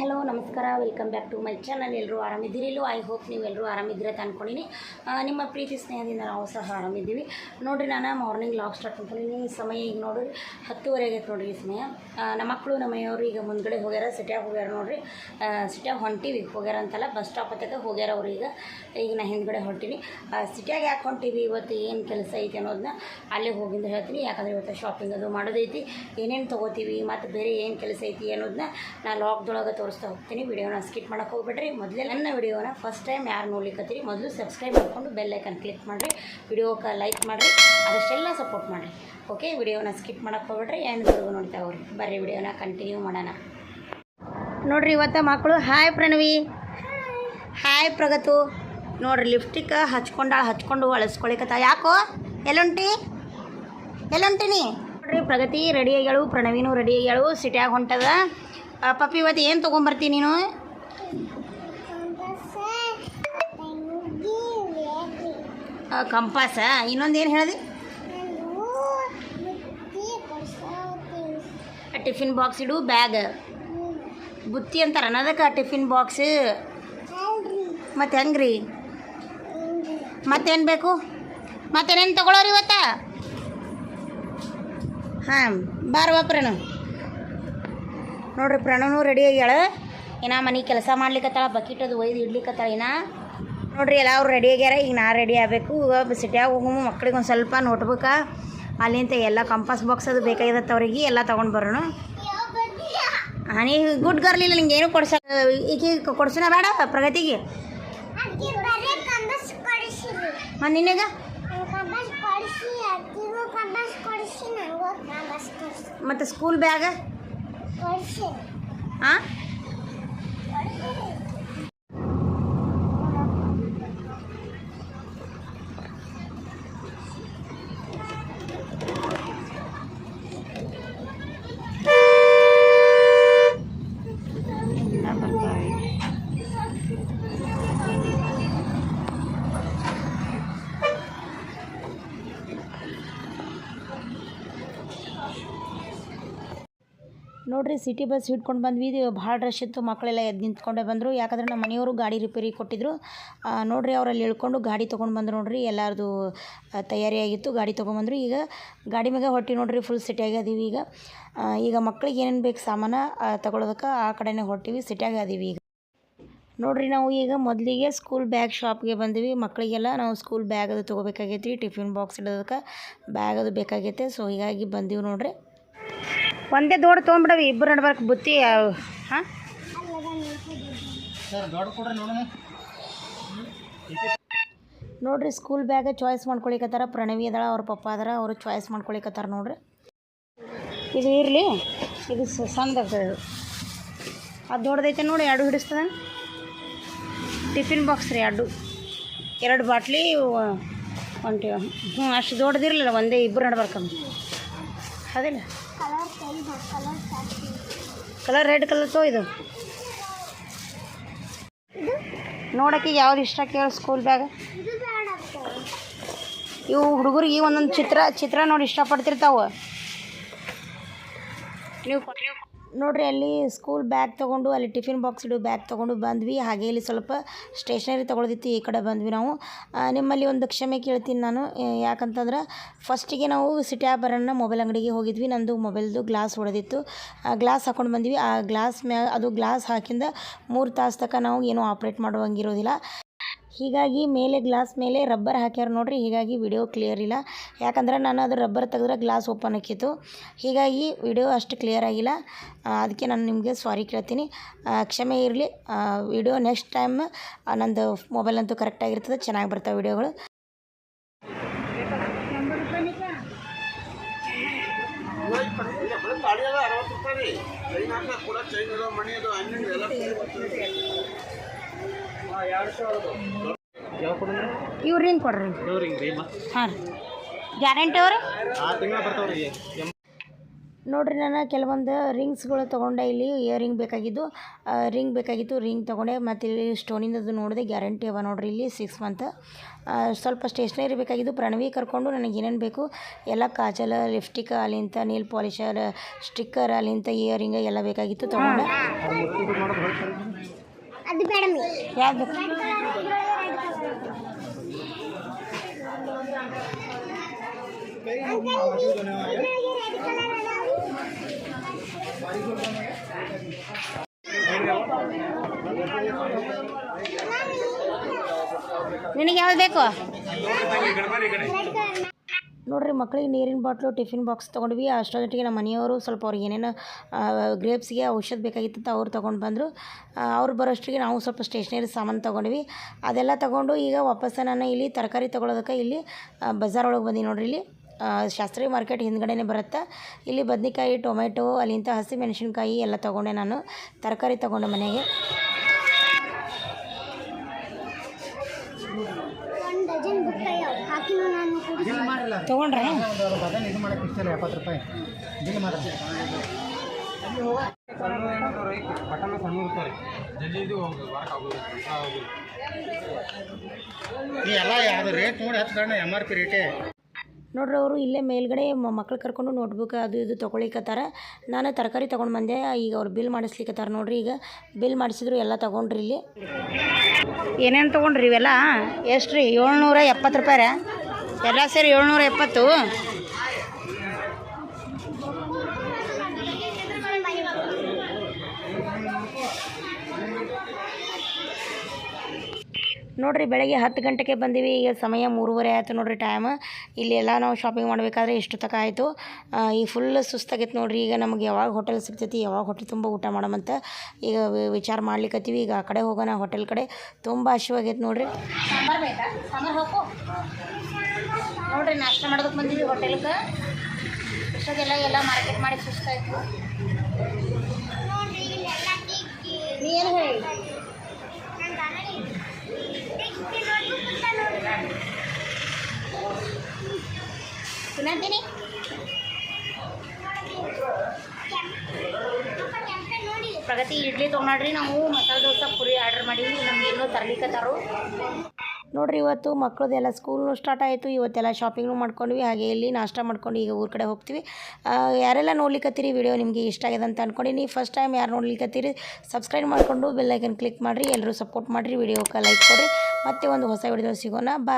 Hello, ನಮಸ್ಕಾರ. Welcome back to my channel ಎಲ್ಲರೂ ಆರಾಮಿದ್ದೀರಿ? ಇಲ್ಲೋ ಐ ಹೋಪ್ ನೀವು ಎಲ್ಲರೂ ಆರಾಮಿದ್ದೀರ ಅಂತ ಅಂದ್ಕೊಂಡಿನಿ ನಿಮ್ಮ ಪ್ರೀತಿ ಸ್ನೇಹದಿಂದ ನಾವು ಸಹ ಆರಾಮಿದ್ದೀವಿ. ನೋಡಿರಿ, ನಾನು ಮಾರ್ನಿಂಗ್ ಲಾಗ್ ಸ್ಟಾರ್ಟ್ ಮಾಡ್ಕೊಂಡಿನಿ. ಸಮಯ ಈಗ ನೋಡಿರಿ ಹತ್ತುವರೆಗೆ ನೋಡಿರಿ ಸಮಯ. ನಮ್ಮ ಮಕ್ಕಳು, ನಮ್ಮ ಮನೆಯವರು ಈಗ ಮುಂದ್ಗಡೆ ಹೋಗ್ಯಾರ ಸಿಟ್ಯಾಗ ಹೋಗ್ಯಾರ ನೋಡಿರಿ. ಸಿಟ್ಯಾಗ ಹೊಂಟೀವಿ ಹೋಗ್ಯಾರ ಅಂತಲ್ಲ ಬಸ್ ಸ್ಟಾಪ್ ಹತ್ತಕ್ಕೆ ಹೋಗ್ಯಾರ ಅವ್ರು ಈಗ. ಈಗ ನಾ ಹಿಂದ್ಗಡೆ ಹೊಂಟೀನಿ. ಸಿಟ್ಯಾಗ ಯಾಕೆ ಹೊಂಟೀವಿ? ಇವತ್ತು ಏನು ಕೆಲಸ ಐತಿ ಅನ್ನೋದನ್ನ ಅಲ್ಲೇ ಹೋಗಿಂದ ಹೇಳ್ತೀನಿ. ಯಾಕಂದರೆ ಇವತ್ತು ಶಾಪಿಂಗ್ ಅದು ಮಾಡೋದೈತಿ. ಏನೇನು ತೊಗೋತೀವಿ? ಮತ್ತು ಬೇರೆ ಏನು ಕೆಲಸ ಐತಿ ಅನ್ನೋದನ್ನ ನಾ ಲಾಕ್ದೊಳಗೆ ತೋರಿಸ್ತಾ ಹೋಗ್ತೀನಿ. ವಿಡಿಯೋನ ಸ್ಕಿಪ್ ಮಾಡೋಕೆ ಹೋಗ್ಬೇಡ್ರಿ. ಮೊದಲೇ ನನ್ನ ವಿಡಿಯೋನ ಫಸ್ಟ್ ಟೈಮ್ ಯಾರು ನೋಡ್ಲಿಕ್ಕತ್ತೀರಿ ಮೊದಲು ಸಬ್ಸ್ಕ್ರೈಬ್ ಮಾಡ್ಕೊಂಡು ಬೆಲ್ ಐಕನ್ ಕ್ಲಿಕ್ ಮಾಡಿರಿ. ವಿಡಿಯೋಕ್ಕೆ ಲೈಕ್ ಮಾಡಿರಿ, ಅದಷ್ಟೆಲ್ಲ ಸಪೋರ್ಟ್ ಮಾಡಿರಿ. ಓಕೆ ವಿಡಿಯೋನ ಸ್ಕಿಪ್ ಮಾಡೋಕೆ ಹೋಗ್ಬೇಡ್ರಿ. ಎಂಡ್ವರೆಗೂ ನೋಡ್ತಾ ಹೋಗ್ರಿ. ಬರ್ರಿ, ವಿಡಿಯೋನ ಕಂಟಿನ್ಯೂ ಮಾಡೋಣ. ನೋಡ್ರಿ, ಇವತ್ತು ಮಕ್ಕಳು ಹಾಯ್ ಪ್ರಣವಿ. ಹಾಯ್ ಪ್ರಗತು. ನೋಡ್ರಿ ಲಿಪ್ಸ್ಟಿಕ್ ಹಚ್ಕೊಂಡಾಳ ಹಚ್ಕೊಂಡು ಅಳಿಸ್ಕೊಳಿಕತ್ತ. ಯಾಕೋ? ಎಲ್ಲೊಂಟಿ ಎಲ್ಲೊಂಟಿನಿ ನೋಡ್ರಿ, ಪ್ರಗತಿ ರೆಡಿ ಆಗ್ಯಾಳು. ಪ್ರಣವಿನೂ ರೆಡಿ ಆಗ್ಯಾಳು. ಸಿಟ್ಯಾಗೆ ಹೊಂಟದ. ಪಪ್ಪಿ, ಇವತ್ತು ಏನು ತೊಗೊಂಬರ್ತೀನಿ ನೀನು? ಕಂಪಾಸ. ಇನ್ನೊಂದು ಏನು ಹೇಳಿದೆ? ಟಿಫಿನ್ ಬಾಕ್ಸ್ ಇಡು, ಬ್ಯಾಗ್. ಬುತ್ತಿ ಅಂತಾರ ಅನ್ನೋದಕ್ಕೆ ಟಿಫಿನ್ ಬಾಕ್ಸ್. ಮತ್ತು ಹೆಂಗ್ರಿ? ಮತ್ತೇನು ಬೇಕು? ಮತ್ತೇನೇನು ತೊಗೊಳೋರಿ ಇವತ್ತ? ಹಾಂ, ಬಾರ ಪ್ರಣು ನೋಡ್ರಿ ಪ್ರಣವನು ರೆಡಿ ಆಗ್ಯಾಳ. ಏನಾ ಮನೆ ಕೆಲಸ ಮಾಡ್ಲಿಕ್ಕತ್ತಾಳ ಬಕೆಟ್ ಅದು ಒಯ್ದು ಇಡ್ಲಿಕ್ಕತ್ತಾಳ ಏನ ನೋಡ್ರಿ ಎಲ್ಲ ಅವ್ರು ರೆಡಿ ಆಗ್ಯಾರ ಈಗ ನಾ ರೆಡಿ ಆಗಬೇಕು. ಸಿಟಿಯಾಗ ಹೋಗು ಮಕ್ಳಿಗೆ ಒಂದು ಸ್ವಲ್ಪ ನೋಟ್ಬುಕ್ಕ ಅಲ್ಲಿಂದ ಎಲ್ಲ ಕಂಪಾಸ್ ಬಾಕ್ಸ್ ಅದು ಬೇಕಾಗಿರತ್ತೆ ಅವ್ರಿಗೆ ಎಲ್ಲ ತೊಗೊಂಡು ಬರೋಣ ಹಾನಿ ಗುಡ್ ಗರ್ಲ್ ಇಲ್ಲ ನಿಂಗೆ ಏನು ಕೊಡ್ಸ ಈಗ ಕೊಡ್ಸೋಣ ಬೇಡ ಪ್ರಗತಿಗೆ. ಹಾಂ ನಿನಗ ಮತ್ತು ಸ್ಕೂಲ್ ಬ್ಯಾಗ? ಹಾಂ ನೋಡ್ರಿ ಸಿಟಿ ಬಸ್ ಹಿಡ್ಕೊಂಡು ಬಂದ್ವಿ. ಭಾಳ ರಶ್ ಇತ್ತು. ಮಕ್ಕಳೆಲ್ಲ ಎದ್ದು ನಿಂತ್ಕೊಂಡೆ ಬಂದರು. ಯಾಕಂದ್ರೆ ನಮ್ಮ ಮನೆಯವರು ಗಾಡಿ ರಿಪೇರಿ ಕೊಟ್ಟಿದ್ರು. ನೋಡಿರಿ, ಅವರಲ್ಲಿ ಇಳ್ಕೊಂಡು ಗಾಡಿ ತೊಗೊಂಡು ಬಂದ್ರು ನೋಡ್ರಿ. ಎಲ್ಲರದು ತಯಾರಿಯಾಗಿತ್ತು ಗಾಡಿ ತೊಗೊಂಬಂದರು ಈಗ ಗಾಡಿ ಮ್ಯಾಗ ಹೊಟ್ಟಿ ನೋಡ್ರಿ ಫುಲ್ ಸಿಟಿಯಾಗೆ ಅದೀವಿ ಈಗ. ಈಗ ಮಕ್ಳಿಗೆ ಏನೇನು ಬೇಕು ಸಾಮಾನು ತಗೊಳೋದಕ್ಕೆ ಆ ಕಡೆನೇ ಹೊಟ್ಟಿವಿ ಸಿಟಿಯಾಗಿ ಅದೀವಿ ಈಗ. ನೋಡ್ರಿ, ನಾವು ಈಗ ಮೊದಲಿಗೆ ಸ್ಕೂಲ್ ಬ್ಯಾಗ್ ಶಾಪ್ಗೆ ಬಂದ್ವಿ. ಮಕ್ಕಳಿಗೆಲ್ಲ ನಾವು ಸ್ಕೂಲ್ ಬ್ಯಾಗ್ ಅದು ತೊಗೋಬೇಕಾಗೈತಿ ಟಿಫಿನ್ ಬಾಕ್ಸ್ ಇಡೋದಕ್ಕೆ ಬ್ಯಾಗ್ ಅದು ಬೇಕಾಗೈತೆ. ಸೊ ಹೀಗಾಗಿ ಬಂದೀವಿ ನೋಡ್ರಿ. ಒಂದೇ ದೊಡ್ಡ ತೊಗೊಂಬಿಡವಿ ಇಬ್ಬರು ನಡ್ಬಾರ್ದು ಬುತ್ತಿ ಹಾಂ? ನೋಡ್ರಿ ಸ್ಕೂಲ್ ಬ್ಯಾಗ ಚಾಯ್ಸ್ ಮಾಡ್ಕೊಳಿಕತ್ತಾರ ಪ್ರಣವಿ ಅದಳ ಅವ್ರ ಪಪ್ಪ ಅದರ ಅವರು ಚಾಯ್ಸ್ ಮಾಡ್ಕೊಳಿಕತ್ತಾರ ನೋಡ್ರಿ. ಇದು ಇರಲಿ ಇದು ಸ- ಸಣ್ಣದಾಗ್ತದೆ ಇದು. ಅದು ದೊಡ್ಡದೈತೆ ನೋಡಿ ಎರಡು ಹಿಡಿಸ್ತದ. ಟಿಫಿನ್ ಬಾಕ್ಸ್ ರೀ ಎರಡು. ಎರಡು ಬಾಟ್ಲಿ ಒಂಟಿ ಹ್ಞೂ ಅಷ್ಟು ದೊಡ್ಡದಿರಲಿಲ್ಲ ಒಂದೇ ಇಬ್ಬರು ನಡ್ಬಾರ್ಕಮ್ಮ ಅದಿಲ್ಲ. ಕಲರ್ ರೆಡ್ ಕಲರ್ ತೋ ಇದು. ನೋಡಕ್ಕೆ ಯಾವ್ದು ಇಷ್ಟ ಕೇಳಿ ಸ್ಕೂಲ್ ಬ್ಯಾಗ್. ಇವು ಹುಡುಗರಿಗೆ ಒಂದೊಂದು ಚಿತ್ರ ಚಿತ್ರ ನೋಡಿ ಇಷ್ಟಪಡ್ತಿರ್ತಾವ. ನೀವು ನೋಡ್ರಿ ಅಲ್ಲಿ ಸ್ಕೂಲ್ ಬ್ಯಾಗ್ ತೊಗೊಂಡು, ಅಲ್ಲಿ ಟಿಫಿನ್ ಬಾಕ್ಸ್ ಇಡು ಬ್ಯಾಗ್ ತೊಗೊಂಡು ಬಂದ್ವಿ. ಹಾಗೆ ಇಲ್ಲಿ ಸ್ವಲ್ಪ ಸ್ಟೇಷ್ನರಿ ತೊಗೊಳೋದಿತ್ತು, ಈ ಕಡೆ ಬಂದ್ವಿ ನಾವು. ನಿಮ್ಮಲ್ಲಿ ಒಂದು ಕ್ಷಮೆ ಕೇಳ್ತೀನಿ ನಾನು. ಯಾಕಂತಂದ್ರೆ ಫಸ್ಟಿಗೆ ನಾವು ಸಿಟಿ ಬರೋಣ ಮೊಬೈಲ್ ಅಂಗಡಿಗೆ ಹೋಗಿದ್ವಿ. ನಂದು ಮೊಬೈಲ್ದು ಗ್ಲಾಸ್ ಹೊಡೆದಿತ್ತು. ಗ್ಲಾಸ್ ಹಾಕೊಂಡು ಬಂದ್ವಿ. ಆ ಗ್ಲಾಸ್ ಮ್ಯಾ, ಅದು ಗ್ಲಾಸ್ ಹಾಕಿಂದ ಮೂರು ತಾಸು ತನಕ ನಾವು ಏನೂ ಆಪ್ರೇಟ್ ಮಾಡುವಂಗಿರೋದಿಲ್ಲ. ಹೀಗಾಗಿ ಮೇಲೆ ಗ್ಲಾಸ್ ಮೇಲೆ ರಬ್ಬರ್ ಹಾಕ್ಯಾರ ನೋಡ್ರಿ, ಹೀಗಾಗಿ ವಿಡಿಯೋ ಕ್ಲಿಯರ್ ಇಲ್ಲ. ಯಾಕಂದ್ರೆ ನಾನು ಅದು ರಬ್ಬರ್ ತೆಗೆದ್ರೆ ಗ್ಲಾಸ್ ಓಪನ್ ಹಾಕಿತ್ತು ಹೀಗಾಗಿ ವಿಡಿಯೋ ಅಷ್ಟು ಕ್ಲಿಯರ್ ಆಗಿಲ್ಲ. ಅದಕ್ಕೆ ನಾನು ನಿಮಗೆ ಸಾರಿ ಕೇಳ್ತೀನಿ. ಕ್ಷಮೆ ಇರಲಿ. ವಿಡಿಯೋ ನೆಕ್ಸ್ಟ್ ಟೈಮ್ ನಂದು ಮೊಬೈಲ್ ಅಂತೂ ಕರೆಕ್ಟಾಗಿರ್ತದೆ ಚೆನ್ನಾಗಿ ಬರ್ತವೆ ವಿಡಿಯೋಗಳು ಇವ್ರೇನು ಕೊಡ್ರಿ. ಹಾಂ ಗ್ಯಾರಂಟಿ ಅವ್ರಿ? ನೋಡಿರಿ ನಾನು ಕೆಲವೊಂದು ರಿಂಗ್ಸ್ಗಳು ತೊಗೊಂಡೆ ಇಲ್ಲಿ ಇಯರಿಂಗ್ ಬೇಕಾಗಿದ್ದು. ರಿಂಗ್ ಬೇಕಾಗಿತ್ತು ರಿಂಗ್ ತೊಗೊಂಡೆ. ಮತ್ತು ಇಲ್ಲಿ ಸ್ಟೋನಿಂದದು ನೋಡಿದೆ, ಗ್ಯಾರಂಟಿ ಅವ ನೋಡ್ರಿ ಇಲ್ಲಿ ಸಿಕ್ಸ್ ಮಂತ್ ಸ್ವಲ್ಪ ಸ್ಟೇಷ್ನರಿ ಬೇಕಾಗಿದ್ದು, ಪ್ರಣವಿ ಕರ್ಕೊಂಡು ನನಗೆ ಏನೇನು ಬೇಕು, ಎಲ್ಲ ಕಾಜಲ ಲಿಪ್ಸ್ಟಿಕ್ ಅಲ್ಲಿಂತ ನೀಲ್ ಪಾಲಿಷರ್ ಸ್ಟಿಕ್ಕರ್ ಅಲ್ಲಿಂದ ಇಯರಿಂಗ್ ಎಲ್ಲ ಬೇಕಾಗಿತ್ತು ತೊಗೊಂಡೆ. ಅದು ಮೇಡಮ್ ಯಾವ್ದು ಬೇಕು ನಿನಗೆ ಯಾವ್ದು ಬೇಕು ನೋಡ್ರಿ ಮಕ್ಕಳಿಗೆ ನೀರಿನ ಬಾಟ್ಲು, ಟಿಫಿನ್ ಬಾಕ್ಸ್ ತೊಗೊಂಡ್ವಿ. ಅಷ್ಟೊತ್ತಿಗೆ ನಮ್ಮ ಮನೆಯವರು ಸ್ವಲ್ಪ ಅವ್ರಿಗೆ ಏನೇನು ಗ್ರೇಪ್ಸ್ಗೆ ಔಷಧ ಬೇಕಾಗಿತ್ತು ಅವ್ರು ತೊಗೊಂಡು ಬಂದರು. ಅವ್ರು ಬರೋಷ್ಟಿಗೆ ನಾವು ಸ್ವಲ್ಪ ಸ್ಟೇಷ್ನರಿ ಸಾಮಾನು ತೊಗೊಂಡ್ವಿ. ಅದೆಲ್ಲ ತೊಗೊಂಡು ಈಗ ವಾಪಸ್ ನಾನು ಇಲ್ಲಿ ತರಕಾರಿ ತೊಗೊಳೋದಕ್ಕೆ ಇಲ್ಲಿ ಬಜಾರ್ ಒಳಗೆ ಬಂದು ನೋಡ್ರಿ ಇಲ್ಲಿ. ಶಾಸ್ತ್ರಿ ಮಾರ್ಕೆಟ್ ಹಿಂದ್ಗಡೆನೇ ಬರುತ್ತೆ. ಇಲ್ಲಿ ಬದ್ನಿಕಾಯಿ ಟೊಮೆಟೊ ಅಲ್ಲಿಂತ ಹಸಿ ಮೆಣಸಿನ್ಕಾಯಿ ಎಲ್ಲ ತೊಗೊಂಡೆ ನಾನು. ತರಕಾರಿ ತೊಗೊಂಡೆ ಮನೆಗೆ. ತೊಗೊಂಡ್ರೆ? ಬದನೆ ಇದು ಮಾಡಕ್ಕೆ ಇಷ್ಟಲ್ಲ ಎಪ್ಪತ್ತು ರೂಪಾಯಿ. ಬಿಲ್ ಮಾಡ್ರಿ ಪಟ್ಟಣ ಸಣ್ಣ ಇರ್ತಾರೆ. ಜಲ್ದಿ ಇದು ವಾರಕ್ಕೆ ಆಗೋದು ಈ ಎಲ್ಲ ಅದು ರೇಟ್ ನೋಡಿ ಹತ್ತು ಎಂ ಆರ್ ಪಿ ರೇಟೇ ನೋಡ್ರಿ ಅವರು ಇಲ್ಲೇ ಮೇಲ್ಗಡೆ ಮಕ್ಳು ಕರ್ಕೊಂಡು ನೋಟ್ಬುಕ್ ಅದು ಇದು ತೊಗೊಳಿಕತ್ತಾರ. ನಾನು ತರಕಾರಿ ತೊಗೊಂಡು ಬಂದೆ. ಈಗ ಅವ್ರು ಬಿಲ್ ಮಾಡಿಸ್ಲಿಕ್ಕತ್ತಾರ ನೋಡ್ರಿ ಈಗ. ಬಿಲ್ ಮಾಡಿಸಿದ್ರು ಎಲ್ಲ ತೊಗೊಂಡ್ರಿ ಇಲ್ಲಿ. ಏನೇನು ತೊಗೊಂಡ್ರಿ ಇವೆಲ್ಲ? ಎಷ್ಟು ರೀ ಏಳ್ನೂರ ಎಪ್ಪತ್ತು ರೂಪಾಯಿ ರೀ ಎಲ್ಲ ಸೇರಿ ಏಳ್ನೂರ ಎಪ್ಪತ್ತು. ನೋಡ್ರಿ, ಬೆಳಗ್ಗೆ ಹತ್ತು ಗಂಟೆಗೆ ಬಂದೀವಿ. ಈಗ ಸಮಯ ಮೂರುವರೆ ಆಯಿತು ನೋಡ್ರಿ ಟೈಮ್ ಇಲ್ಲಿ ಎಲ್ಲ ನಾವು ಶಾಪಿಂಗ್ ಮಾಡಬೇಕಾದ್ರೆ ಎಷ್ಟು ತಕ ಆಯಿತು. ಈ ಫುಲ್ ಸುಸ್ತಾಗಿತ್ತು ನೋಡ್ರಿ. ಈಗ ನಮಗೆ ಯಾವಾಗ ಹೋಟೆಲ್ ಸಿಗ್ತೈತಿ, ಯಾವಾಗ ಹೋಟೆಲ್ ತುಂಬ ಊಟ ಮಾಡಮಂತ ಈಗ ವಿಚಾರ ಮಾಡ್ಲಿಕ್ಕತ್ತೀವಿ ಈಗ ಆ ಕಡೆ ಹೋಗೋಣ ಹೋಟೆಲ್ ಕಡೆ. ತುಂಬ ಹಸಿವಾಗೈತೆ ನೋಡ್ರಿ ಸಾಂಬಾರು ಬೇಕಾ ಸಾಂಬಾರು ಹೋಗು ನೋಡ್ರಿ, ನಾಷ್ಟ ಮಾಡೋದಕ್ಕೆ ಬಂದೀವಿ ಹೋಟೆಲ್ಗೆ. ಇಷ್ಟೆಲ್ಲ ಎಲ್ಲ ಮಾರ್ಕೆಟ್ ಮಾಡಿ ಸುಸ್ತಾಯ್ತು. ಏನು ಹೇಳಿ? ತಿನ್ನಂತೀನಿ ಪ್ರಗತಿ ಇಡ್ಲಿ ತೊಗೊಂಡ್ರಿ ನಾವು. ಮಸಾಲೆ ದೋಸೆ ಪುರಿ ಆರ್ಡರ್ ಮಾಡೀವಿ. ನಮ್ಗೆ ಇನ್ನೂ ತರ್ಲಿಕ್ಕತ್ತಾರು ನೋಡ್ರಿ, ಇವತ್ತು ಮಕ್ಕಳದೆಲ್ಲ ಸ್ಕೂಲ್ನು ಸ್ಟಾರ್ಟ್ ಆಯಿತು, ಇವತ್ತೆಲ್ಲ ಶಾಪಿಂಗ್ನು ಮಾಡ್ಕೊಂಡ್ವಿ, ಹಾಗೆ ಇಲ್ಲಿ ನಾಷ್ಟ ಮಾಡ್ಕೊಂಡು ಈಗ ಊರ ಕಡೆ ಹೋಗ್ತೀವಿ. ಯಾರೆಲ್ಲ ನೋಡ್ಲಿಕ್ಕತ್ತೀರಿ ವಿಡಿಯೋ ನಿಮಗೆ ಇಷ್ಟ ಆಗಿದೆ ಅಂತ ಅನ್ಕೊಂಡಿನಿ. ಫಸ್ಟ್ ಟೈಮ್ ಯಾರು ನೋಡ್ಲಿಕ್ಕತ್ತೀರಿ ಸಬ್ಸ್ಕ್ರೈಬ್ ಮಾಡಿಕೊಂಡು ಬೆಲ್ಲೈಕನ್ ಕ್ಲಿಕ್ ಮಾಡಿರಿ ಎಲ್ಲರೂ ಸಪೋರ್ಟ್ ಮಾಡಿರಿ ವಿಡಿಯೋಕ್ಕೆ ಲೈಕ್ ಕೊಡಿರಿ. ಮತ್ತೆ ಒಂದು ಹೊಸ ವಿಡಿಯೋ ಸಿಗೋಣ. ಬಾಯ್